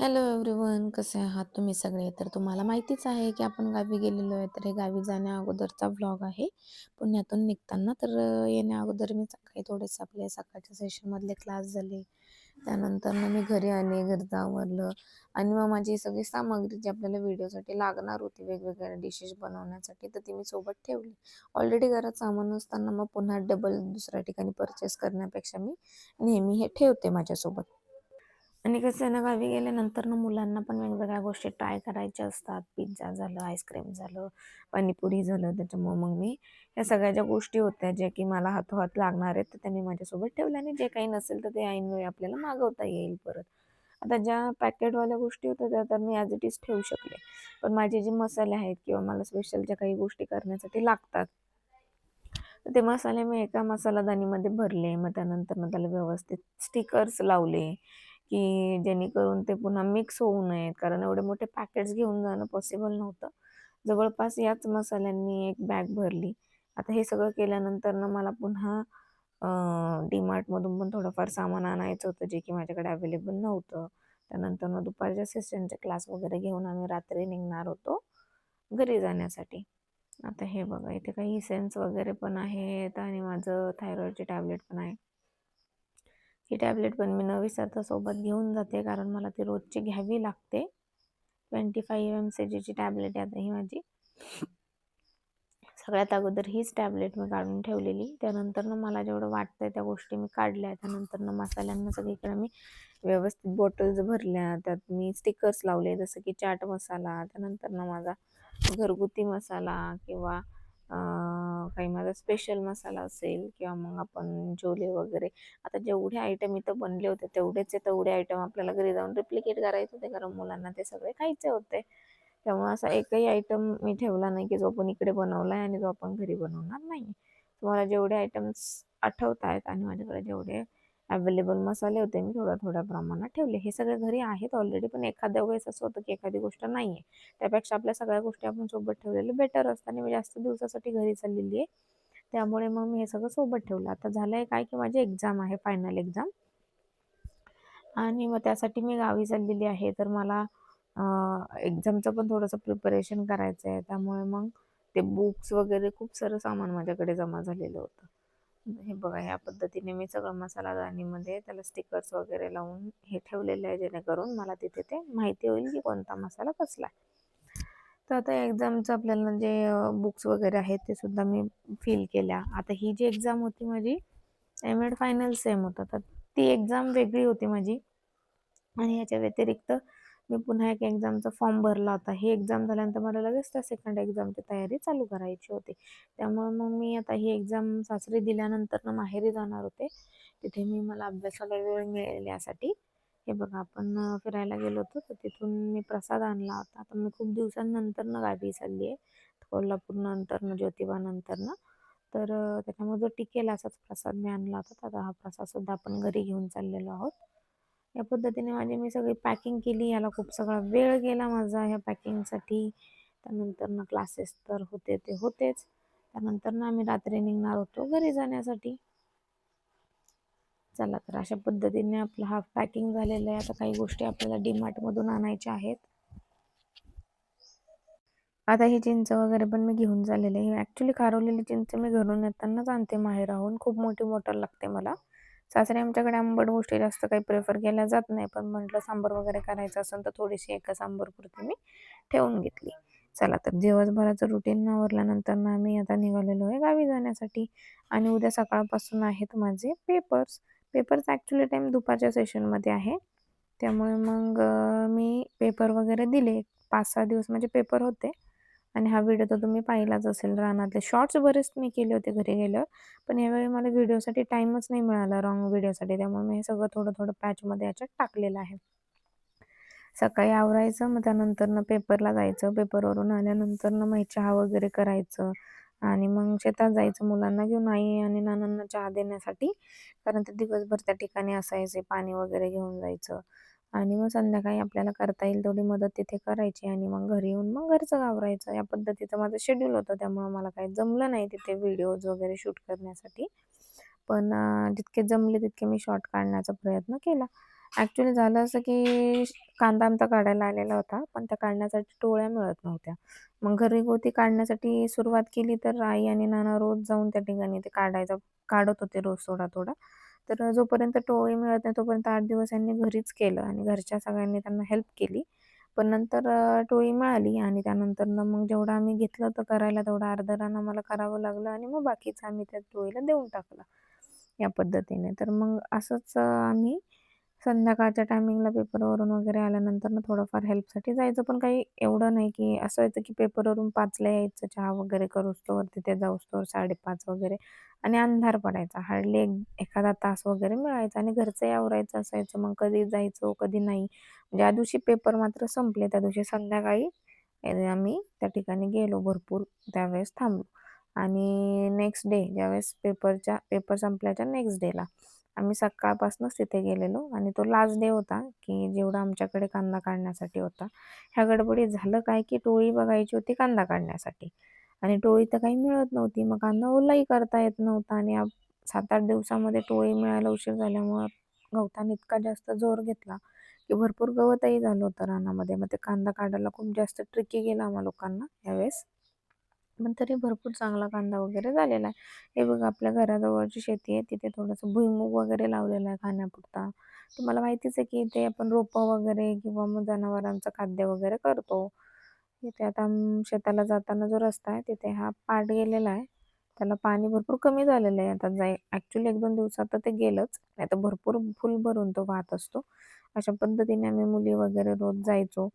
Hello everyone कसे आहात तुम्ही सगळे? तर तुम्हाला माहितीच आहे की आपण गावी गेलेलो आहे तर हे गावी जाण्या अगोदरचा व्लॉग आहे. पुण्यातून निघताना तर येण्या अगोदर मी सकाळी थोडेसे आपले सकाळच्या सेशनमधले क्लास झाले. त्यानंतर मग मी घरी आले घरचं आवरलं आणि मग माझी सगळी सामग्री जी आपल्याला व्हिडिओसाठी लागणार होती वेगवेगळ्या डिशेस बनवण्यासाठी तर ती मी सोबत ठेवली. ऑलरेडी घरात सामान असताना मग पुन्हा डबल दुसऱ्या ठिकाणी परचेस करण्यापेक्षा मी नेहमी हे ठेवते माझ्यासोबत. आणि कसं आहे ना गावी गेल्यानंतर ना मुलांना पण वेगवेगळ्या गोष्टी ट्राय करायच्या असतात. पिझ्झा झालं आईस्क्रीम झालं पाणीपुरी झालं त्याच्यामुळं मग मी या सगळ्या ज्या गोष्टी होत्या ज्या की मला हातोहात लागणार आहेत तर त्या मी माझ्यासोबत ठेवल्या आणि जे काही नसेल तर ते ऐनवेळी आपल्याला मागवता येईल परत. आता ज्या पॅकेटवाल्या गोष्टी होत्या त्या तर मी ॲज इट इज ठेवू शकले. पण माझे जे मसाले आहेत किंवा मला स्पेशल ज्या काही गोष्टी करण्यासाठी लागतात तर ते मसाले मी एका मसालादानीमध्ये भरले. मग त्यानंतर मग त्याला व्यवस्थित स्टिकर्स लावले. की जेणेकरून ते पुन्हा मिक्स होऊ नयेत. कारण एवढे मोठे पॅकेट्स घेऊन जाणं पॉसिबल नव्हतं. जवळपास याच मसाल्यांनी एक बॅग भरली. आता हे सगळं केल्यानंतर ना मला पुन्हा डीमार्टमधून पण थोडंफार सामान आणायचं होतं जे की माझ्याकडे अवेलेबल नव्हतं. त्यानंतर मग दुपारच्या सिस्टमचे क्लास वगैरे घेऊन आम्ही रात्री निघणार होतो घरी जाण्यासाठी. आता हे बघा इथे काही सेन्स वगैरे पण आहेत आणि माझं थायरॉईडची टॅबलेट पण आहे. ही टॅबलेट पण मी न विसरता सोबत घेऊन जाते कारण मला ती रोजची घ्यावी लागते. ट्वेंटी फाईव्ह एम सी जीची टॅबलेट आहे ही माझी. सगळ्यात अगोदर हीच टॅबलेट मी काढून ठेवलेली. त्यानंतर मला जेवढं वाटतंय त्या गोष्टी मी काढल्या. त्यानंतर मसाल्यांना सगळीकडे मी व्यवस्थित बॉटल्स भरल्या. त्यात मी स्टिकर्स लावले जसं की चाट मसाला. त्यानंतर माझा घरगुती मसाला किंवा काही माझा स्पेशल मसाला असेल किंवा मग आपण छोले वगैरे. आता जेवढे आयटम इथं बनले होते तेवढेचे तेवढे आयटम आपल्याला घरी जाऊन रिप्लिकेट करायचे होते कारण मुलांना ते सगळे खायचे होते. त्यामुळे असा एकही आयटम मी ठेवला नाही की जो आपण इकडे बनवला आहे आणि जो आपण घरी बनवणार नाही. तुम्हाला जेवढे आयटम्स आठवत आहेत आणि माझ्याकडे जेवढे अवेलेबल मसाले होते मी थोड्या थोड्या प्रमाणात ठेवले. हे सगळे घरी आहेत ऑलरेडी पण एखाद्या वेळेस असं होतं की एखादी गोष्ट नाही आहे त्यापेक्षा आपल्या सगळ्या गोष्टी आपण सोबत ठेवलेल्या बेटर असतात आणि मी जास्त दिवसासाठी घरी चाललेली आहे. त्यामुळे मग मी हे सगळं सोबत ठेवलं. आता झालं आहे काय की माझी एक्झाम आहे फायनल एक्झाम आणि मग त्यासाठी मी गावी चाललेली आहे. तर मला एक्झामचं पण थोडंसं प्रिपरेशन करायचं आहे त्यामुळे मग ते बुक्स वगैरे खूप सारं सामान माझ्याकडे जमा झालेलं होतं. हे बघा ह्या पद्धतीने मी सगळं मसाला दाणीमध्ये त्याला स्टिकर्स वगैरे लावून हे ठेवलेलं आहे जेणेकरून मला तिथे ते माहिती होईल की कोणता मसाला कसला आहे. तर आता एक्झामचं आपल्याला म्हणजे, जे बुक्स वगैरे आहेत ते सुद्धा मी फिल केल्या. आता ही जी एक्झाम होती माझी एम एड फायनल सेम होता. तर ती एक्झाम वेगळी होती माझी. आणि याच्या व्यतिरिक्त मी पुन्हा एक एक्झामचा फॉर्म भरला होता. ही एक्झाम झाल्यानंतर मला लगेच त्या सेकंड एक्झामची तयारी चालू करायची होती. त्यामुळे मग मी आता ही एक्झाम सासरी दिल्यानंतर ना माहेरी जाणार होते. तिथे मी मला अभ्यासाला वेळ मिळेल यासाठी. हे बघा आपण फिरायला गेलो होतो तर तिथून मी प्रसाद आणला होता. आता मी खूप दिवसांनंतर ना गावी चालली आहे. कोल्हापूर नंतर ना ना तर त्याच्यामध्ये जो टिकेल असाच प्रसाद मी आणला होता. तर हा प्रसाद सुद्धा आपण घरी घेऊन चाललेलो आहोत. या पद्धतीने माझी मी सगळी पॅकिंग केली. याला खूप सगळा वेळ गेला माझा ह्या पॅकिंगसाठी त्यानंतर ना क्लासेस तर होते ते होतेच. त्यानंतर ना आम्ही रात्री निघणार होतो घरी जाण्यासाठी. चला तर अशा पद्धतीने आपला हा पॅकिंग झालेला आहे. आता काही गोष्टी आपल्याला डीमार्टमधून आणायच्या आहेत. आता ही चिंच वगैरे पण मी घेऊन झालेली आहे. ॲक्च्युली खारवलेली चिंच मी घरून येतानाच आणते माहेराहून खूप मोठी बॉटल लागते मला. सासरे आमच्याकडे आंबट गोष्टी जास्त काही प्रेफर केल्या जात नाही पण म्हटलं सांबर वगैरे करायचं असेल तर थोडीशी एका सांबरपुरती मी ठेवून घेतली. चला तर दिवसभराचं रुटीन आवरल्यानंतर ना मी आता निघालेलो आहे गावी जाण्यासाठी. आणि उद्या सकाळपासून आहेत माझे पेपर्स पेपर्स ॲक्च्युली टाईम दुपारच्या सेशनमध्ये आहे. त्यामुळे मग मी पेपर वगैरे दिले. पाच सहा दिवस माझे पेपर होते. आणि हा व्हिडिओ तर तुम्ही पाहिलाच असेल रानातले. शॉर्ट्स बरेच मी केले होते घरी गेल्यावर पण यावेळी मला व्हिडिओसाठी टाईमच नाही मिळाला रॉंग व्हिडिओसाठी. त्यामुळे मी हे सगळं थोडं थोडं पॅचमध्ये याच्यात टाकलेलं आहे. सकाळी आवरायचं मग त्यानंतर पेपरला जायचं. पेपरवरून आल्यानंतर मग चहा वगैरे करायचं. आणि मग शेतात जायचं मुलांना घेऊन आई आणि नानांना चहा देण्यासाठी. कारण ते दिवसभर त्या ठिकाणी असायचे पाणी वगैरे घेऊन जायचं. आणि मग संध्याकाळी आपल्याला करता येईल तेवढी मदत तिथे करायची आणि मग घरी येऊन मग घरचं आवरायचं या पद्धतीचं माझं शेड्यूल होतं त्यामुळं मला काही जमलं नाही तिथे व्हिडिओज वगैरे शूट करण्यासाठी. पण जितके जमले तितके मी शॉर्ट काढण्याचा प्रयत्न केला. ॲक्च्युली झालं असं की कांदा आमचा काढायला आलेला होता पण त्या काढण्यासाठी टोळ्या मिळत नव्हत्या. मग घरगुती काढण्यासाठी सुरुवात केली तर आई आणि नाना रोज जाऊन त्या ठिकाणी ते काढायचं काढत होते रोज थोडा थोडा तर जोपर्यंत टोळी मिळत नाही तोपर्यंत आठ दिवस यांनी घरीच केलं आणि घरच्या सगळ्यांनी त्यांना हेल्प केली. पण नंतर टोळी मिळाली आणि त्यानंतर मग जेवढं आम्ही घेतलं होतं करायला तेवढं अर्धरानं रान आम्हाला करावं लागलं आणि मग बाकीचं आम्ही त्या टोळीला देऊन टाकलं या पद्धतीने. तर मग असंच आम्ही संध्याकाळच्या टायमिंगला पेपरवरून वगैरे आल्यानंतर ना थोडंफार हेल्पसाठी जायचं. पण काही एवढं नाही की असं येतं की पेपरवरून पाचला यायचं चहा वगैरे करूस्तोवर तिथे जाऊस्तोवर साडेपाच वगैरे आणि अंधार पडायचा. हार्डली एक एखादा तास वगैरे मिळायचा आणि घरचंही आवरायचं असायचं. मग कधी जायचो कधी नाही. म्हणजे ज्या दिवशी पेपर मात्र संपले. त्या दिवशी संध्याकाळी आम्ही त्या ठिकाणी गेलो. भरपूर त्यावेळेस थांबलो. आणि नेक्स्ट डे ज्यावेळेस पेपरच्या पेपर संपल्याच्या नेक्स्ट डेला आम्ही सकाळपासूनच तिथे गेलेलो आणि तो लास्ट डे होता की जेवढा आमच्याकडे कांदा काढण्यासाठी होता. ह्या गडबडीत झालं काय की टोळी बघायची होती कांदा काढण्यासाठी. आणि टोळी तर काही मिळत नव्हती मग कांदा ओलाही करता येत नव्हता आणि सात आठ दिवसामध्ये टोळी मिळायला उशीर झाल्यामुळं गवताने इतका जास्त जोर घेतला की भरपूर गवतही झालं होतं रानामध्ये. मग ते कांदा काढायला खूप जास्त ट्रिकी गेला आम्हा लोकांना यावेळेस. पण तरी भरपूर चांगला कांदा वगैरे झालेला आहे. हे बघा आपल्या घराजवळची शेती आहे तिथे थोडंसं भुईमूग वगैरे लावलेलं आहे खाण्यापुरता. तुम्हाला माहितीच आहे की इथे आपण रोपं वगैरे किंवा मग जनावरांचं खाद्य वगैरे करतो. इथे आता शेताला जाताना जो रस्ता आहे तिथे हा पाट गेलेला आहे. त्याला पाणी भरपूर कमी झालेलं आहे. आता जाय ॲक्च्युली एक दोन दिवसात तर ते गेलंच. नाही तर भरपूर फुल भरून तो वाहत असतो. अशा पद्धतीने आम्ही मुली वगैरे रोज जायचो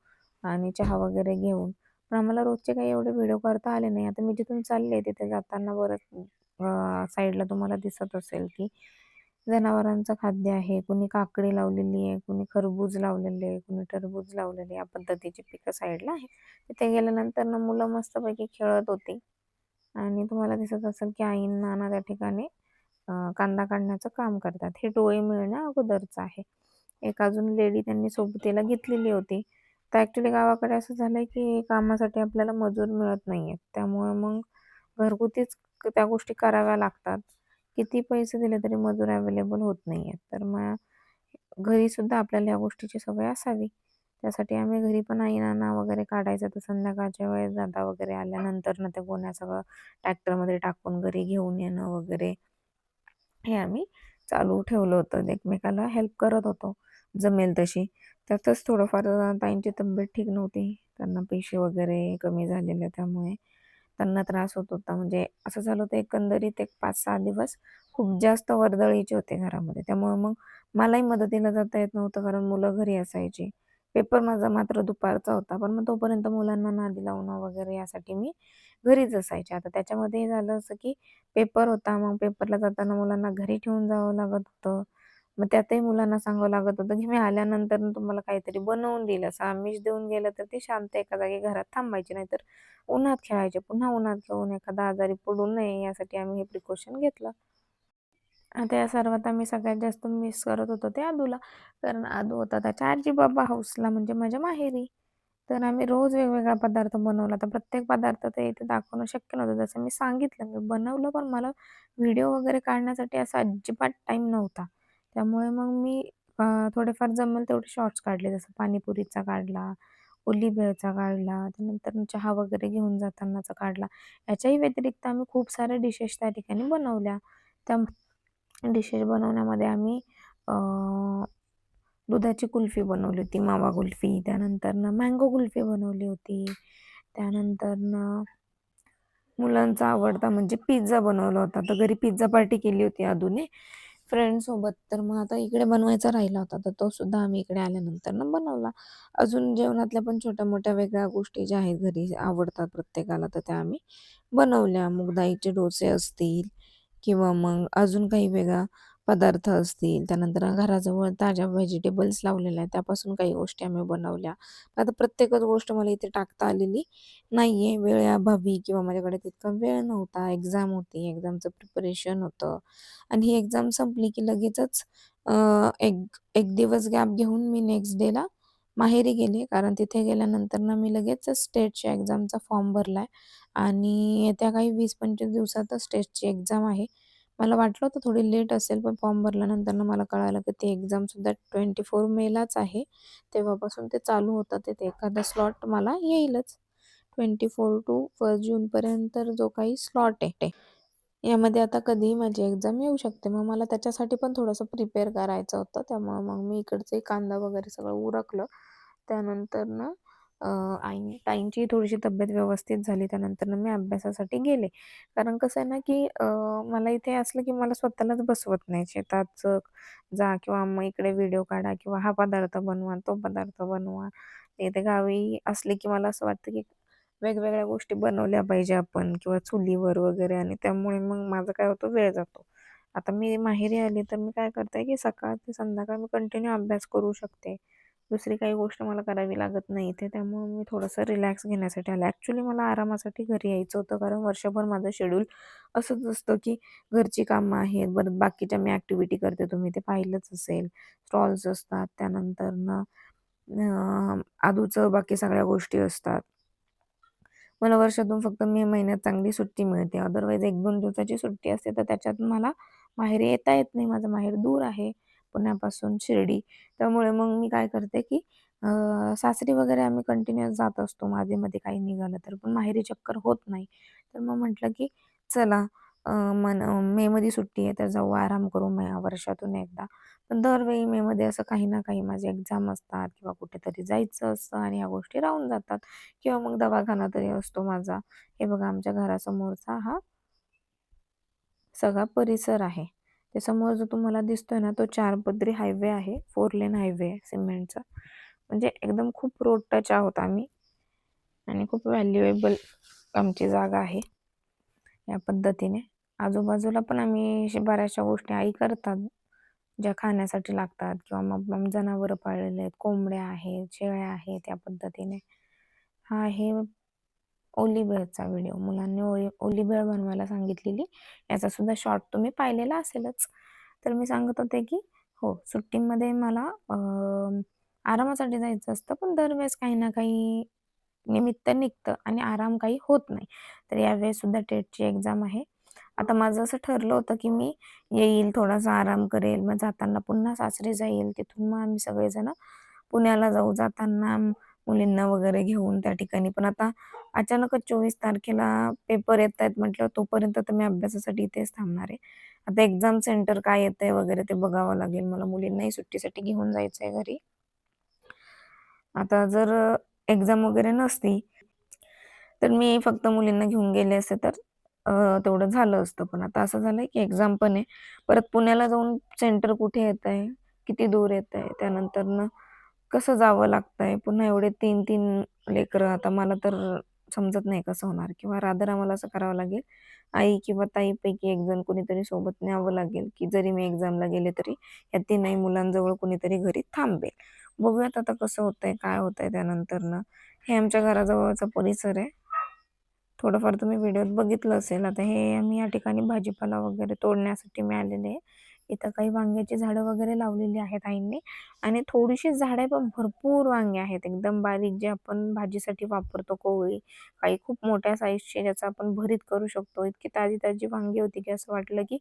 आणि चहा वगैरे घेऊन. पण आम्हाला रोजचे काही एवढे व्हिडिओ करता आले नाही. आता मी जिथून चालले तिथे जाताना बरं साईडला तुम्हाला दिसत असेल की जनावरांचं खाद्य आहे. कुणी काकडी लावलेली आहे कुणी खरबूज लावलेले आहे कुणी टरबूज लावलेले या पद्धतीची पिकं साईडला आहे तिथे गेल्यानंतर ना मुलं मस्तपैकी खेळत होती. आणि तुम्हाला दिसत असेल की आई नाना त्या ठिकाणी कांदा काढण्याचं काम करतात. हे डोळे मिळण्या अगोदरचं आहे. एक अजून लेडी त्यांनी सोबतीला घेतलेली होती. तर ॲक्च्युली गावाकडे असं झालं आहे की कामासाठी आपल्याला मजूर मिळत नाही आहेत त्यामुळे मग घरगुतीच त्या गोष्टी कराव्या लागतात. किती पैसे दिले तरी मजूर अवेलेबल होत नाही आहेत तर मग घरीसुद्धा आपल्याला या गोष्टीची सवय असावी. त्यासाठी आम्ही घरी पण आई नाना वगैरे काढायचं तर संध्याकाळच्या वेळेस दादा वगैरे आल्यानंतर ना ते गोण्या सगळं ट्रॅक्टरमध्ये टाकून घरी घेऊन येणं वगैरे हे आम्ही चालू ठेवलं होतं. एकमेकाला हेल्प करत होतो. जमेल तशी. त्यातच थोडंफार ताईंची तब्येत ठीक नव्हती. त्यांना पेशी वगैरे कमी झालेल्या त्यामुळे त्यांना त्रास होत होता. म्हणजे असं झालं होतं एकंदरीत एक पाच सहा दिवस खूप जास्त वर्दळीचे होते घरामध्ये. त्यामुळे मग मलाही मदतीला जाता येत नव्हतं कारण मुलं घरी असायची. पेपर माझा मात्र दुपारचा होता. पण मग तोपर्यंत मुलांना नादी लावणं वगैरे यासाठी मी घरीच असायचे. आता त्याच्यामध्ये झालं असं की पेपर होता. मग पेपरला जाताना मुलांना घरी ठेवून जावं लागत होतं. मग त्यातही मुलांना सांगावं लागत होतं की मी आल्यानंतर तुम्हाला काहीतरी बनवून दिलं असं आमिष देऊन गेलं तर ते शांत एका जागी घरात थांबायचे नाहीतर उन्हात खेळायचे. पुन्हा उन्हात जाऊन एखादा आजारी पडू नये यासाठी आम्ही हे प्रिकॉशन घेतलं. आता या सर्वात आम्ही सगळ्यात जास्त मिस करत होतो ते आदूला. कारण आदू होता त्याच्या आजी बाबा हाऊसला म्हणजे माझ्या माहेरी. तर आम्ही रोज वेगवेगळा पदार्थ बनवला. तर प्रत्येक पदार्थ ते इथे दाखवणं शक्य नव्हतं. जसं मी सांगितलं मी बनवलं पण मला व्हिडिओ वगैरे काढण्यासाठी असा अजिबात टाईम नव्हता. त्यामुळे मग मी थोडेफार जमेल तेवढे शॉर्ट्स काढले. जसं पाणीपुरीचा काढला ओली भेळचा काढला त्यानंतर चहा वगैरे घेऊन जातानाचा काढला. याच्याही व्यतिरिक्त आम्ही खूप साऱ्या डिशेस त्या ठिकाणी बनवल्या. त्या डिशेस बनवण्यामध्ये आम्ही दुधाची कुल्फी बनवली होती मावा कुल्फी. त्यानंतरनं मँगो कुल्फी बनवली होती. त्यानंतरनं मुलांचा आवडता म्हणजे पिझ्झा बनवला होता. तर घरी पिझ्झा पार्टी केली होती अधूने. फ्रेंडसोबत तर मग आता इकडे बनवायचा राहिला होता तर तो सुद्धा आम्ही इकडे आल्यानंतर ना बनवला. अजून जेवणातल्या पण छोट्या मोठ्या वेगळ्या गोष्टी ज्या आहेत घरी आवडतात प्रत्येकाला तर त्या आम्ही बनवल्या. मुगदाईचे डोसे असतील किंवा मग अजून काही वेगळा पदार्थ असतील त्यानंतर घराजवळ ताज्या व्हेजिटेबल्स लावलेल्या आहेत त्यापासून काही गोष्टी आम्ही बनवल्या. आता प्रत्येकच गोष्ट मला इथे टाकता आलेली नाही आहे वेळाभावी किंवा माझ्याकडे तितका वेळ नव्हता. एक्झाम होती एक्झामचं प्रिपरेशन होतं. आणि ही एक्झाम संपली की लगेचच एक एक दिवस गॅप घेऊन मी नेक्स्ट डेला माहेरी गेले. कारण तिथे गेल्यानंतर ना मी लगेच स्टेटच्या एक्झामचा फॉर्म भरला आहे आणि येत्या काही वीस पंचवीस दिवसातच स्टेटची एक्झाम आहे. मला वाटलं होतं थोडी लेट असेल पण फॉर्म भरल्यानंतर मला कळालं की ते एक्झामसुद्धा ट्वेंटी फोर मेलाच आहे. तेव्हापासून ते चालू होतं ते एखादा स्लॉट मला येईलच. ट्वेंटी फोर टू फर्स्ट जूनपर्यंत जो काही स्लॉट आहे यामध्ये आता कधीही माझी एक्झाम येऊ शकते. मग मला त्याच्यासाठी पण थोडंसं प्रिपेअर करायचं होतं. त्यामुळं मग मी इकडचे कांदा वगैरे सगळं उरकलं. त्यानंतर ना आई ताईंची थोडीशी तब्येत व्यवस्थित झाली त्यानंतर मी अभ्यासासाठी गेले. कारण कसं आहे ना की मला इथे असलं की मला स्वतःलाच बसवत नाही. शेतात जा किंवा मग इकडे व्हिडिओ काढा किंवा हा पदार्थ बनवा तो पदार्थ बनवा. इथे गावी असले की मला असं वाटतं की वेगवेगळ्या गोष्टी बनवल्या पाहिजे आपण किंवा चुलीवर वगैरे आणि त्यामुळे मग माझं काय होतं वेळ जातो. आता मी माहेरी आली तर मी काय करते की सकाळ ते संध्याकाळ मी कंटिन्यू अभ्यास करू शकते. दुसरी काही गोष्ट मला करावी लागत नाही इथे त्यामुळे मी थोडंसं रिलॅक्स घेण्यासाठी आले. ॲक्च्युली मला आरामासाठी घरी यायचं होतं. कारण वर्षभर माझं शेड्यूल असंच असतं की घरची कामं आहेत. बरं बाकीच्या मी ॲक्टिव्हिटी करते. तुम्ही ते पाहिलंच असेल. स्टॉल्स असतात. त्यानंतर ना आदूचं बाकी सगळ्या गोष्टी असतात. मला वर्षातून फक्त मे महिन्यात चांगली सुट्टी मिळते. अदरवाईज एक दोन दिवसाची सुट्टी असते तर त्याच्यात मला बाहेर येता येत नाही. माझं माहेर दूर आहे. पुण्यापासून शिर्डी. त्यामुळे मग मी काय करते की सासरी वगैरे आम्ही कंटिन्युअस जात असतो. माझे मध्ये काही निघालं तर पण माहेरी चक्कर होत नाही. तर मग म्हटलं की चला मन मेमध्ये सुट्टी आहे तर जाऊ आराम करू मग वर्षातून एकदा. पण दरवेळी मेमध्ये असं काही ना काही माझे एक्झाम असतात किंवा कुठेतरी जायचं असतं आणि ह्या गोष्टी राहून जातात. किंवा मग दवाखाना तरी असतो माझा. हे बघा आमच्या घरासमोरचा हा सगळा परिसर आहे. त्याच्यामुळे समोर जो तुम्हाला दिसतोय ना तो चार पदरी हायवे आहे. फोर लेन हायवे आहे सिमेंटचा. म्हणजे एकदम खूप रोड टच आहोत आम्ही. आणि खूप व्हॅल्युएबल आमची जागा आहे या पद्धतीने. आजूबाजूला पण आम्ही बऱ्याचशा गोष्टी आई करतात. ज्या खाण्यासाठी लागतात किंवा मग जनावरं पाळलेले आहेत कोंबड्या आहेत शेळ्या आहेत या पद्धतीने. हा आहे ओलीबेळचा व्हिडिओ. मुलांनी ओली ओलीबेळ बनवायला सांगितलेली. याचा सुद्धा शॉर्ट तुम्ही पाहिलेला असेलच. तर मी सांगत होते की हो सुट्टीमध्ये मला आरामासाठी जायचं असतं पण दरवेळेस काही ना काही निमित्त निघतं आणि आराम काही होत नाही. तर यावेळेस सुद्धा टेटची एक्झाम आहे. आता माझं असं ठरलं होतं की मी येईल थोडासा आराम करेल. मग जाताना पुन्हा सासरे जाईल. तिथून मग आम्ही सगळेजण पुण्याला जाऊ. जाताना मुलींना वगैरे घेऊन त्या ठिकाणी. पण आता अचानकच चोवीस तारखेला पेपर येत आहेत म्हटलं तोपर्यंत तर मी अभ्यासासाठी इथेच थांबणार आहे. आता एक्झाम सेंटर काय येत आहे वगैरे ते बघावं लागेल. मला मुलींनाही सुट्टीसाठी घेऊन जायचं आहे घरी. आता जर एक्झाम वगैरे नसती तर मी फक्त मुलींना घेऊन गेले असते तर तेवढं झालं असतं. पण आता असं झालंय की एक्झाम पण आहे. परत पुण्याला जाऊन सेंटर कुठे येत आहे किती दूर येत आहे त्यानंतर ना कसं जावं लागतंय? पुन्हा एवढे तीन तीन लेकरं आता मला तर समजत नाही कसं होणार. किंवा रादर आम्हाला असं करावं लागेल आई किंवा ताईपैकी एक जण कोणीतरी सोबत न्यावं लागेल की जरी मी एक्झामला गेले तरी या तीनही मुलांजवळ कोणीतरी घरी थांबेल. बघूयात आता कसं होतंय काय होतंय त्यानंतर ना हे आमच्या घराजवळचा परिसर आहे. थोडंफार तुम्ही व्हिडिओत बघितलं असेल. आता हे आम्ही या ठिकाणी भाजीपाला वगैरे तोडण्यासाठी मिळालेले आहे. इथं काही वांग्याची झाडं वगैरे लावलेली आहेत आईंनी. आणि थोडीशी झाडं पण भरपूर वांगे आहेत. एकदम बारीक जे आपण भाजीसाठी वापरतो कोवळी काही खूप मोठ्या साईजचे ज्याचा आपण भरीत करू शकतो. इतकी ताजी ताजी वांगी होती की असं वाटलं की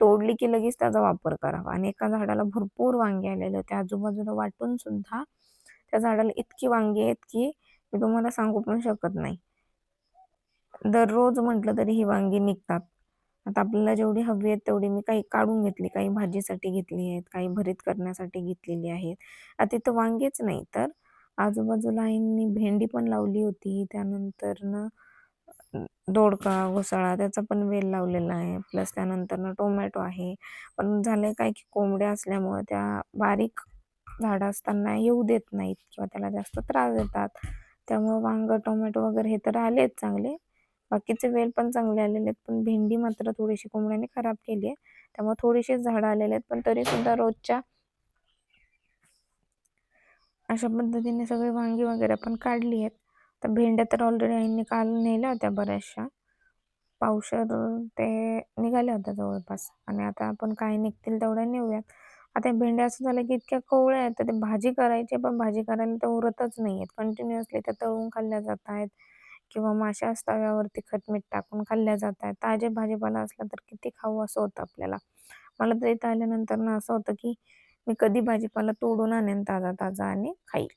तोडली की लगेच त्याचा वापर करावा. आणि एका झाडाला भरपूर वांगे आलेले होते. आजूबाजूला वाटून सुद्धा त्या झाडाला इतकी वांगी आहेत की मी तुम्हाला सांगू पण शकत नाही. दररोज म्हटलं तरी ही वांगी निघतात. आता आपल्याला जेवढी हवी आहेत तेवढी मी काही काढून घेतली काही भाजीसाठी घेतली आहेत काही भरीत करण्यासाठी घेतलेली आहेत. आता तिथं वांगेच नाही तर आजूबाजूला आईंनी भेंडी पण लावली होती त्यानंतर ना दोडका घोसाळा त्याचा पण वेल लावलेला आहे. प्लस त्यानंतर ना टोमॅटो आहे. पण झालंय काय की कोंबड्या असल्यामुळं त्या बारीक झाडं असताना येऊ देत नाहीत किंवा त्याला जास्त त्रास देतात. त्यामुळं वांग टोमॅटो वगैरे हे तर आलेच चांगले. बाकीचे वेल पण चांगले आलेले आहेत पण भेंडी मात्र थोडीशी कोंबड्याने खराब केली आहे. त्यामुळे थोडीशी झाडं आलेले आहेत पण तरी सुद्धा रोजच्या अशा पद्धतीने सगळी वांगी वगैरे पण काढली आहेत. तर भेंड्या तर ऑलरेडी आईंनी काल नेल्या होत्या बऱ्याचशा. पावशर ते निघाल्या होत्या जवळपास. आणि आता आपण काय निघतील तेवढ्या नेऊयात. आता भेंड्या असं झालं की इतक्या कोवळ्या आहेत तर ते भाजी करायची पण भाजी करायला तर उरतच नाही आहेत कंटिन्युअसली त्या तळून खाल्ल्या जात आहेत. किंवा माशा असताव्यावरती तिखट मीठ टाकून खाल्ल्या जातात ताजे भाजीपाला असला तर किती खाऊ असं होतं आपल्याला? मला तर इथं आल्यानंतर ना असं होतं की मी कधी भाजीपाला तोडून आणेन ताजा ताजा आणि खाईल.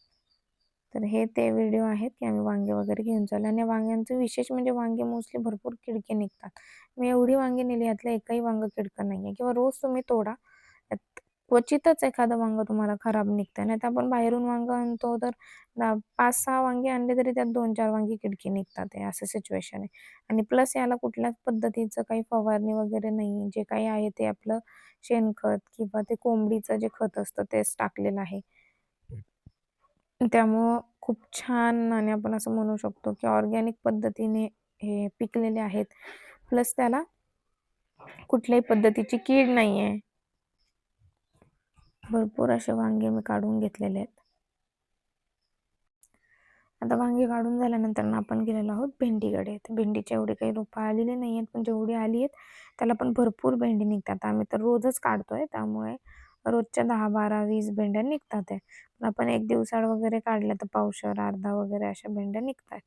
तर हे ते व्हिडिओ आहेत की आम्ही वांगे वगैरे घेऊन चाललो आणि वांग्यांचं विशेष म्हणजे वांगे मोस्टली भरपूर किडके निघतात. मी एवढी वांगी नेली यातलं एकही वांगं किडकं नाही आहे किंवा रोज तुम्ही तोडा क्वचितच एखादं वांग तुम्हाला खराब निघतं नाही तर आपण बाहेरून वांग आणतो तर पाच सहा वांगे आणले तरी त्यात दोन चार वांगी किडकी निघतात आहे असं सिच्युएशन आहे. आणि प्लस याला कुठल्याच पद्धतीचं काही फवारणी वगैरे नाही जे काही आहे ते आपलं शेणखत किंवा ते कोंबडीचं जे खत असतं तेच टाकलेलं आहे. त्यामुळं खूप छान आणि आपण असं म्हणू शकतो की ऑर्गॅनिक पद्धतीने हे पिकलेले आहेत. प्लस त्याला कुठल्याही पद्धतीची कीड नाही आहे भरपूर असे वांगे मी काढून घेतलेले आहेत. आता वांगे काढून झाल्यानंतर ना आपण गेलेलो आहोत भेंडीकडे. तर भेंडीची एवढी काही रोपं आलेली नाही आहेत पण जेवढी आली आहेत त्याला पण भरपूर भेंडी निघतात. आम्ही तर रोजच काढतोय त्यामुळे रोजच्या दहा बारा वीस भेंड्या निघतात आहे. पण आपण एक दिवसाड वगैरे काढल्या तर पावशर अर्धा वगैरे अशा भेंड्या निघतात.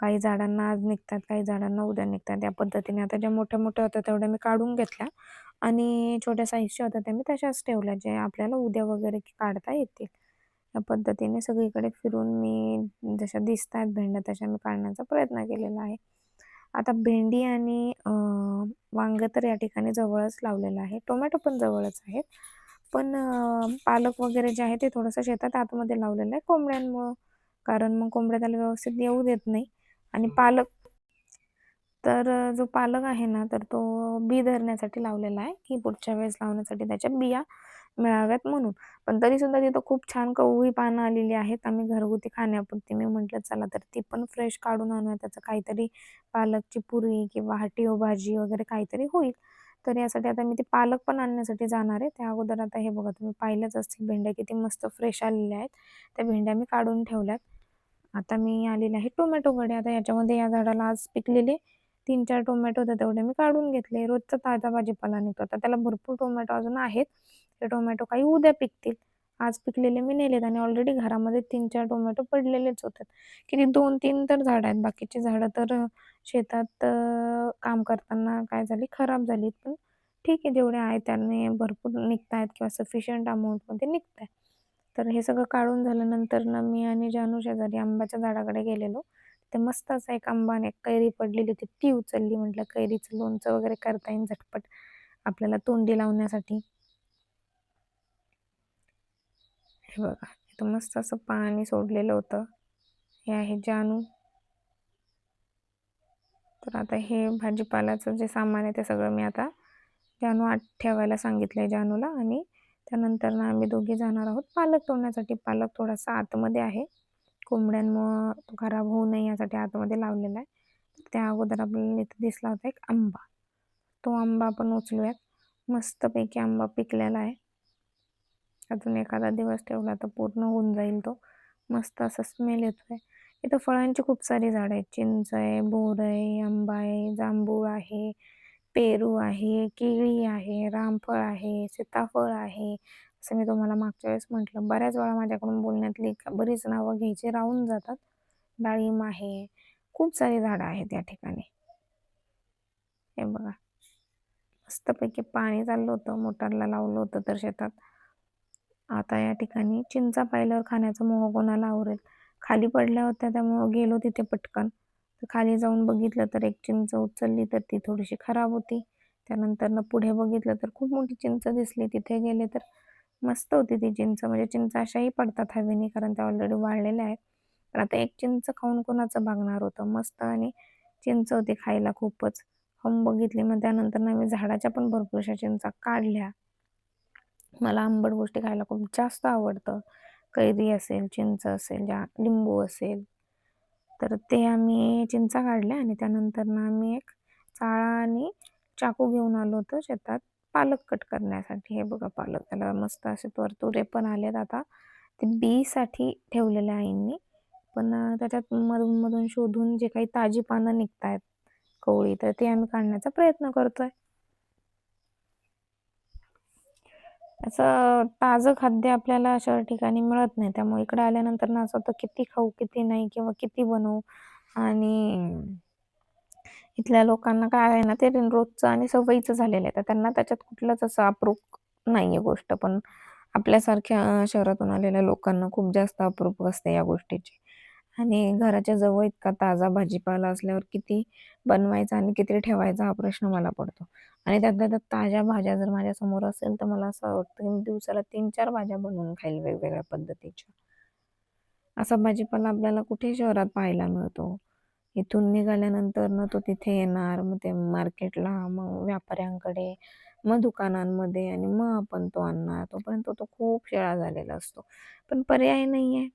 काही झाडांना आज निघतात काही झाडांना उद्या निघतात. या पद्धतीने आता ज्या मोठ्या मोठ्या होत्या तेवढ्या मी काढून घेतल्या. आणि छोट्या साईजच्या होत्या त्या मी तशाच ठेवल्या जे आपल्याला उद्या वगैरे काढता येतील. या पद्धतीने सगळीकडे फिरून मी जशा दिसत आहेत भेंड्या तशा मी काढण्याचा प्रयत्न केलेला आहे. आता भेंडी आणि वांग तर या ठिकाणी जवळच लावलेलं आहे. टोमॅटो पण जवळच आहेत. पण पालक वगैरे जे आहे ते थोडंसं शेतात आतमध्ये लावलेलं आहे. कोंबड्यांमुळं कारण मग कोंबड्या त्याला व्यवस्थित येऊ देत नाही. आणि पालक तर जो पालक आहे ना तर तो बी धरण्यासाठी लावलेला आहे की पुढच्या वेळेस लावण्यासाठी त्याच्या बिया मिळाव्यात म्हणून. पण तरीसुद्धा तिथं खूप छान कवळी पानं आलेली आहेत. आम्ही घरगुती खाण्यापुरती मी म्हटलं चला तर ती पण फ्रेश काढून आणूया. त्याचं काहीतरी पालकची पुरी किंवा हटिओ भाजी वगैरे काहीतरी होईल. तर यासाठी आता मी ते पालक पण आणण्यासाठी जाणार आहे. त्या अगोदर आता हे बघा तुम्ही पाहिलंच असतील भेंड्या किती मस्त फ्रेश आलेल्या आहेत. त्या भेंड्या मी काढून ठेवल्यात. आता मी आलेले आहे टोमॅटो गडे आता याच्यामध्ये या झाडाला आज पिकलेले तीन चार टोमॅटो होते तेवढे मी काढून घेतले. रोजचा ताजा भाजीपाला निघतो. आता त्याला भरपूर टोमॅटो अजून आहेत. ते टोमॅटो काही उद्या पिकतील. आज पिकलेले मी नेलेत आणि ऑलरेडी घरामध्ये तीन चार टोमॅटो पडलेलेच होते. किती दोन तीन तर झाडं आहेत. बाकीची झाडं तर शेतात काम करताना काय झाली? खराब झाली पण ठीक आहे जेवढे आहे त्याने भरपूर निघत आहेत किंवा सफिशियंट अमाऊंटमध्ये निघत आहेत तर हे सगळं काढून झाल्यानंतर ना मी आणि जानू शेजारी आंब्याच्या झाडाकडे गेलेलो. ते मस्त असा एक आंबा एक कैरी पडलेली होती. ती उचलली म्हटलं कैरीचं लोणचं वगैरे करता येईल झटपट आपल्याला तोंडी लावण्यासाठी. हे बघा इथं मस्त असं पाणी सोडलेलं होतं. हे आहे जानू. तर आता हे भाजीपालाचं जे सामान आहे ते सगळं मी आता जानू आत ठेवायला सांगितलं आहे जानूला आणि त्यानंतर ना आम्ही दोघे जाणार आहोत. पालक तोडण्यासाठी पालक थोडासा आतमध्ये आहे. कोंबड्यांमुळं तो खराब होऊ नये यासाठी आतमध्ये लावलेला आहे. त्या अगोदर आपल्याला इथं दिसला होता एक आंबा. तो आंबा आपण उचलूयात. मस्तपैकी आंबा पिकलेला आहे. अजून एखादा दिवस ठेवला तर पूर्ण होऊन जाईल तो. मस्त असा स्मेल येतो आहे इथं फळांची खूप सारी झाडं आहेत. चिंच आहे बोर आहे आंबा आहे जांभूळ आहे पेरू आहे केळी आहे रामफळ आहे सीताफळ आहे असं मी तुम्हाला मागच्या वेळेस म्हटलं. बऱ्याच वेळा माझ्याकडून बोलण्यातली बरीच नावं घ्यायची राहून जातात. डाळिंब आहे. खूप सारी झाडं आहेत या ठिकाणी. हे बघा. मस्तपैकी पाणी चाललं होतं. मोटारला लावलं होतं तर शेतात. आता या ठिकाणी चिंचा पाहिल्यावर खाण्याचं मोह कोणाला आवरेल? खाली पडल्या होत्या त्यामुळं गेलो तिथे पटकन. तर खाली जाऊन बघितलं तर एक चिंच उचलली तर ती थोडीशी खराब होती. त्यानंतर पुढे बघितलं तर खूप मोठी चिंच दिसली. तिथे गेले तर मस्त होती ती चिंच. म्हणजे चिंच अशाही पडतात हवेने कारण त्या ऑलरेडी वाळलेल्या आहेत. पण आता एक चिंच खाऊन कोणाचं भागणार होतं? मस्त आणि चिंच होती खायला खूपच. हम बघितली. मग त्यानंतर ना मी झाडाच्या पण भरपूरशा चिंचा काढल्या. मला आंबट गोष्टी खायला खूप जास्त आवडतं. कैरी असेल चिंच असेल ज्या लिंबू असेल. तर ते आम्ही चिंचा काढल्या आणि त्यानंतर ना आम्ही एक चाळा आणि चाकू घेऊन आलो होतो शेतात. पालक कट करण्यासाठी. हे बघा पालक त्याला मस्त असे तुरे पण आलेत आता. ते बीसाठी ठेवलेल्या आईंनी पण त्याच्यात मधून मधून शोधून जे काही ताजी पानं निघत आहेत कवळी तर ते आम्ही काढण्याचा प्रयत्न करतोय. असं ताजं खाद्य आपल्याला अशा ठिकाणी मिळत नाही. त्यामुळे इकडे आल्यानंतर ना असं होतं किती खाऊ किती नाही किंवा किती बनवू आणि इथल्या लोकांना काय आहे ना ते रोजचं आणि सवयीचं झालेलं आहे. तर त्यांना त्याच्यात कुठलंच असं अप्रूप नाही आहे गोष्ट. पण आपल्यासारख्या शहरातून आलेल्या लोकांना खूप जास्त अप्रूप असते या गोष्टीची. आणि घराच्या जवळ इतका ताजा भाजीपाला असल्यावर किती बनवायचा आणि किती ठेवायचा हा प्रश्न मला पडतो. आणि त्यातल्या त्यात ताज्या भाज्या जर माझ्यासमोर असेल तर मला असं वाटतं की मी दिवसाला तीन चार भाज्या बनवून खाईल वेगवेगळ्या पद्धतीच्या. असा भाजीपाला आपल्याला कुठे शहरात पाहायला मिळतो? इथून निघाल्यानंतर ना तो तिथे येणार मग ते मार्केटला मग व्यापाऱ्यांकडे मग दुकानांमध्ये आणि मग आपण तो आणणार. तोपर्यंत तो खूप शेळा झालेला असतो. पण पर्याय नाही आहे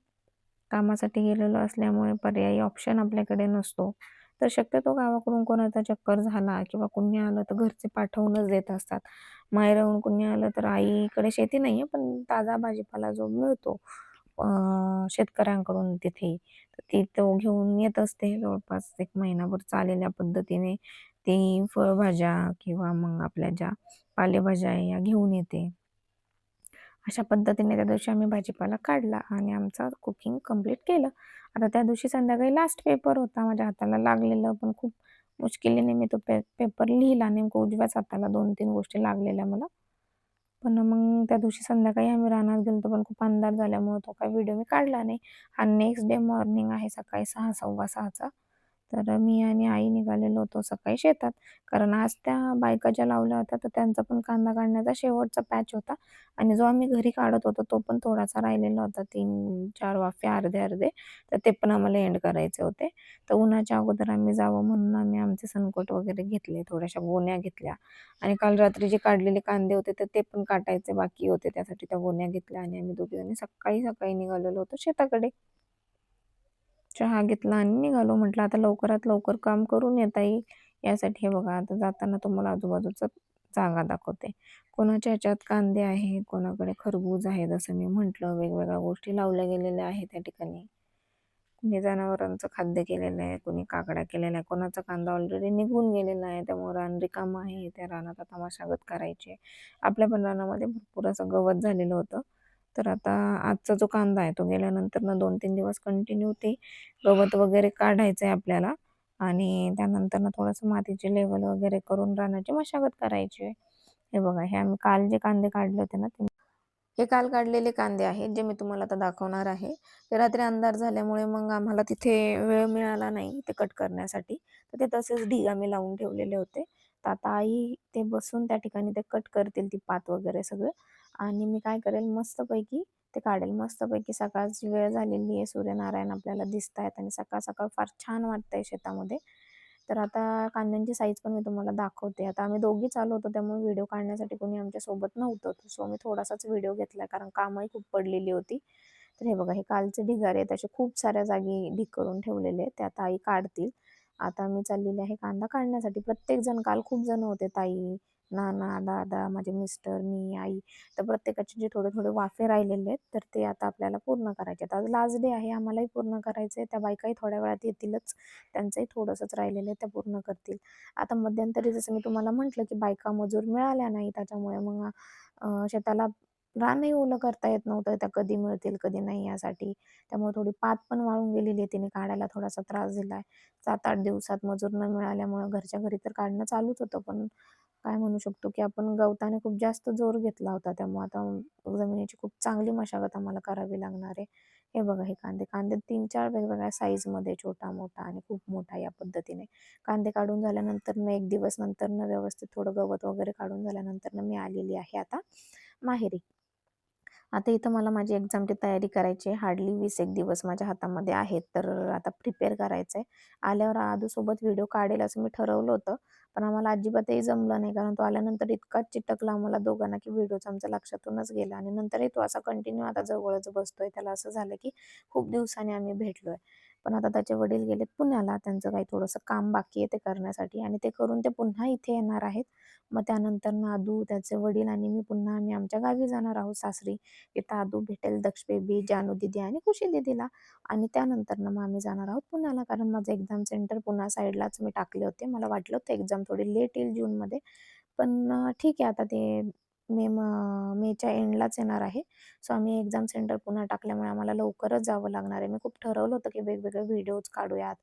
कामासाठी गेलेलो असल्यामुळे पर्यायी ऑप्शन आपल्याकडे नसतो. तर शक्यतो गावाकडून कोणाचा चक्कर झाला किंवा कुणी आलं तर घरचे पाठवूनच देत असतात. माहेराहून कुणी आलं तर आईकडे शेती नाही आहे पण ताजा भाजीपाला जो मिळतो शेतकऱ्यांकडून तिथे. ती तो घेऊन येत असते जवळपास एक महिनाभर चालेल्या पद्धतीने. ती फळभाज्या किंवा मग आपल्या ज्या पालेभाज्या आहे या घेऊन येते. अशा पद्धतीने त्या दिवशी आम्ही भाजीपाला काढला आणि आमचं कुकिंग कंप्लीट केलं. आता त्या दिवशी संध्याकाळी लास्ट पेपर होता माझ्या हाताला लागलेलं पण खूप मुश्किलीने मी तो पे पेपर लिहिला. नेमकं उजव्याच हाताला दोन तीन गोष्टी लागलेल्या मला. पण मग त्या दिवशी संध्याकाळी आम्ही रानात गेलो पण खूप अंधार झाल्यामुळे तो काही व्हिडिओ मी काढला नाही. आणि नेक्स्ट डे मॉर्निंग आहे सकाळी सहा सव्वा सहाचा. तर मी आणि आई निघालेलो होतो सकाळी शेतात. कारण आज त्या बायका ज्या लावल्या होत्या तर त्यांचा पण कांदा काढण्याचा शेवटचा पॅच होता. आणि जो आम्ही घरी काढत होतो तो पण थोडासा राहिलेला होता तीन चार वाफे अर्धे अर्धे. तर ते पण आम्हाला एंड करायचे होते. तर उन्हाच्या अगोदर आम्ही जावं म्हणून आम्ही आमचे सनकोट वगैरे घेतले थोड्याशा गोण्या घेतल्या. आणि काल रात्री जे काढलेले कांदे होते तर ते पण काटायचे बाकी होते त्यासाठी त्या गोण्या घेतल्या. आणि आम्ही दोघीजणी सकाळी सकाळी निघालेलो होतो शेताकडे. चहा घेतला आणि निघालो. म्हटलं आता लवकरात लवकर काम करून येता येईल यासाठी हे बघा आता जाताना तुम्हाला आजूबाजूचा जागा दाखवते. कोणाच्या ह्याच्यात कांदे आहेत कोणाकडे खरबूज आहे जसं मी म्हटलं. वेगवेगळ्या गोष्टी लावल्या गेलेल्या आहेत त्या ठिकाणी. कुणी जनावरांचं खाद्य केलेलं आहे कुणी काकडा केलेला आहे कोणाचा कांदा ऑलरेडी निघून गेलेला आहे त्यामुळे रान रिकामं आहे त्या रानात आता मशागत करायची आहे. आपल्या पण रानामध्ये भरपूर असं गवत झालेलं होतं. तर आता आजचा जो कांदा आहे तो गेल्यानंतर ना दोन तीन दिवस कंटिन्यू ते गवत वगैरे काढायचं आहे आपल्याला. आणि त्यानंतर ना थोडंसं मातीची लेवल वगैरे करून रानाची मशागत करायची आहे. हे बघा हे आम्ही काल जे कांदे काढले होते ना ते हे काल काढलेले कांदे आहेत जे मी तुम्हाला आता दाखवणार आहे. ते रात्री अंधार झाल्यामुळे मग आम्हाला तिथे वेळ मिळाला नाही ते कट करण्यासाठी. तर ते तसेच ढीग आम्ही लावून ठेवलेले होते. तर आता आई ते बसून त्या ठिकाणी ते कट करतील ती पात वगैरे सगळं. आणि मी काय करेल मस्तपैकी ते काढेल. मस्तपैकी सकाळची वेळ झालेली आहे. सूर्यनारायण आपल्याला दिसत आहेत आणि सकाळ सकाळ फार छान वाटतंय शेतामध्ये. तर आता कांद्यांची साईज पण मी तुम्हाला दाखवते. आता आम्ही दोघी चालू होतो त्यामुळे व्हिडिओ काढण्यासाठी कोणी आमच्यासोबत नव्हतं. सो मी थोडासाच व्हिडिओ घेतला कारण कामही खूप पडलेली होती. तर हे बघा हे कालचे ढिगारे आहेत. असे खूप साऱ्या जागी ढिग करून ठेवलेले आहेत. ते आता आई काढतील. आता मी चाललेले आहे कांदा काढण्यासाठी. प्रत्येक जण काल खूप जण होते ताई नाना दादा माझे मिस्टर मी आई. तर प्रत्येकाचे जे थोडे थोडे वाफे राहिलेले आहेत तर ते आता आपल्याला पूर्ण करायचे आहेत. आज लास्ट डे आहे आम्हालाही पूर्ण करायचं आहे. त्या बायकाही थोड्या वेळात येतीलच. त्यांचंही थोडंसंच राहिलेलं आहे त्या पूर्ण करतील. आता मध्यंतरी जसं मी तुम्हाला म्हटलं की बायका मजूर मिळाल्या नाही त्याच्यामुळे मग शेताला रानही ओलं करता येत नव्हतं त्या कधी मिळतील कधी नाही यासाठी. त्यामुळे थोडी पात पण वाळून गेलेली आहे तिने काढायला थोडासा त्रास दिला आहे सात आठ दिवसात मजूर न मिळाल्यामुळं घरच्या घरी तर काढणं चालूच होतं पण काय म्हणू शकतो की आपण गवताने खूप जास्त जोर घेतला होता त्यामुळे आता जमिनीची खूप चांगली मशागत आम्हाला करावी लागणार आहे. हे बघा हे कांदे. कांदे तीन चार वेगवेगळ्या साईजमध्ये छोटा मोठा आणि खूप मोठा या पद्धतीने. कांदे काढून झाल्यानंतर न एक दिवस नंतर न व्यवस्थित थोडं गवत वगैरे काढून झाल्यानंतर मी आलेली आहे आता माहेरी. आता इथं मला माझी एक्झामची तयारी करायची आहे. हार्डली वीस एक दिवस माझ्या हातामध्ये आहेत. तर आता प्रिपेअर करायचं आहे आल्यावर आदूसोबत व्हिडिओ काढेल असं मी ठरवलं होतं. पण आम्हाला अजिबातही जमलं नाही. कारण तो आल्यानंतर इतकाच चिटकला आम्हाला दोघांना की व्हिडिओचा आमच्या लक्षातूनच गेला. आणि नंतरही तो असा कंटिन्यू आता जवळच बसतोय. त्याला असं झालं की खूप दिवसांनी आम्ही भेटलोय. पण आता त्याचे वडील गेलेत पुण्याला त्यांचं काही थोडंसं काम बाकी आहे ते करण्यासाठी आणि ते करून ते पुन्हा इथे येणार आहेत. मग त्यानंतर नादू त्याचे वडील आणि मी पुन्हा आम्ही आमच्या गावी जाणार आहोत सासरी. इथं आदू भेटेल दक्ष बेबी जानू दिदी आणि खुशी दिदीला. आणि त्यानंतर मग आम्ही जाणार आहोत पुण्याला. कारण माझं एक्झाम सेंटर पुन्हा साईडलाच मी टाकले होते. मला वाटलं होतं एक्झाम थोडी लेट येईल जूनमध्ये. पण ठीक आहे आता ते मे म मेच्या एंडलाच येणार आहे. सो आम्ही एक्झाम सेंटर पुन्हा टाकल्यामुळे आम्हाला लवकरच जावं लागणार आहे. मी खूप ठरवलं होतं की वेगवेगळे व्हिडिओज काढूयात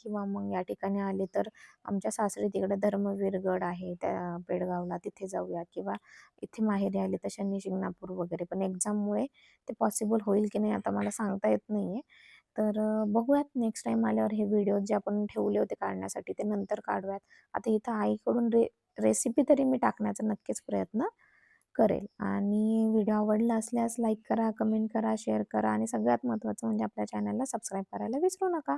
किंवा मग या ठिकाणी आले तर आमच्या सासरी तिकडे धर्मवीरगड आहे त्या पेडगावला तिथे जाऊयात किंवा इथे माहेरी आले तर शनी शिंगणापूर वगैरे. पण एक्झाममुळे ते पॉसिबल होईल की नाही आता मला सांगता येत नाही आहे तर बघूयात नेक्स्ट टाईम आल्यावर हे व्हिडिओ जे आपण ठेवले होते काढण्यासाठी ते नंतर काढूयात. आता इथं आईकडून रे रेसिपी तरी मी टाकण्याचा नक्कीच प्रयत्न करेल. आणि व्हिडिओ आवडला असल्यास लाईक करा कमेंट करा शेअर करा आणि सगळ्यात महत्त्वाचं म्हणजे आपल्या चॅनलला सबस्क्राईब करायला विसरू नका.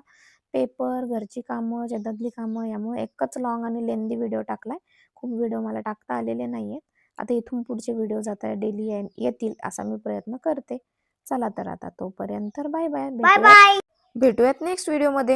पेपर घरची कामं शेतातली कामं यामुळे एकच लॉंग आणि लेंदी व्हिडिओ टाकलाय. खूप व्हिडिओ मला टाकता आलेले नाही आहेत आता इथून पुढचे व्हिडिओज आता डेली येतील असा मी प्रयत्न करते. चला तर आता तोपर्यंत बाय बाय बाय बाय भेटूयात नेक्स्ट व्हिडिओमध्ये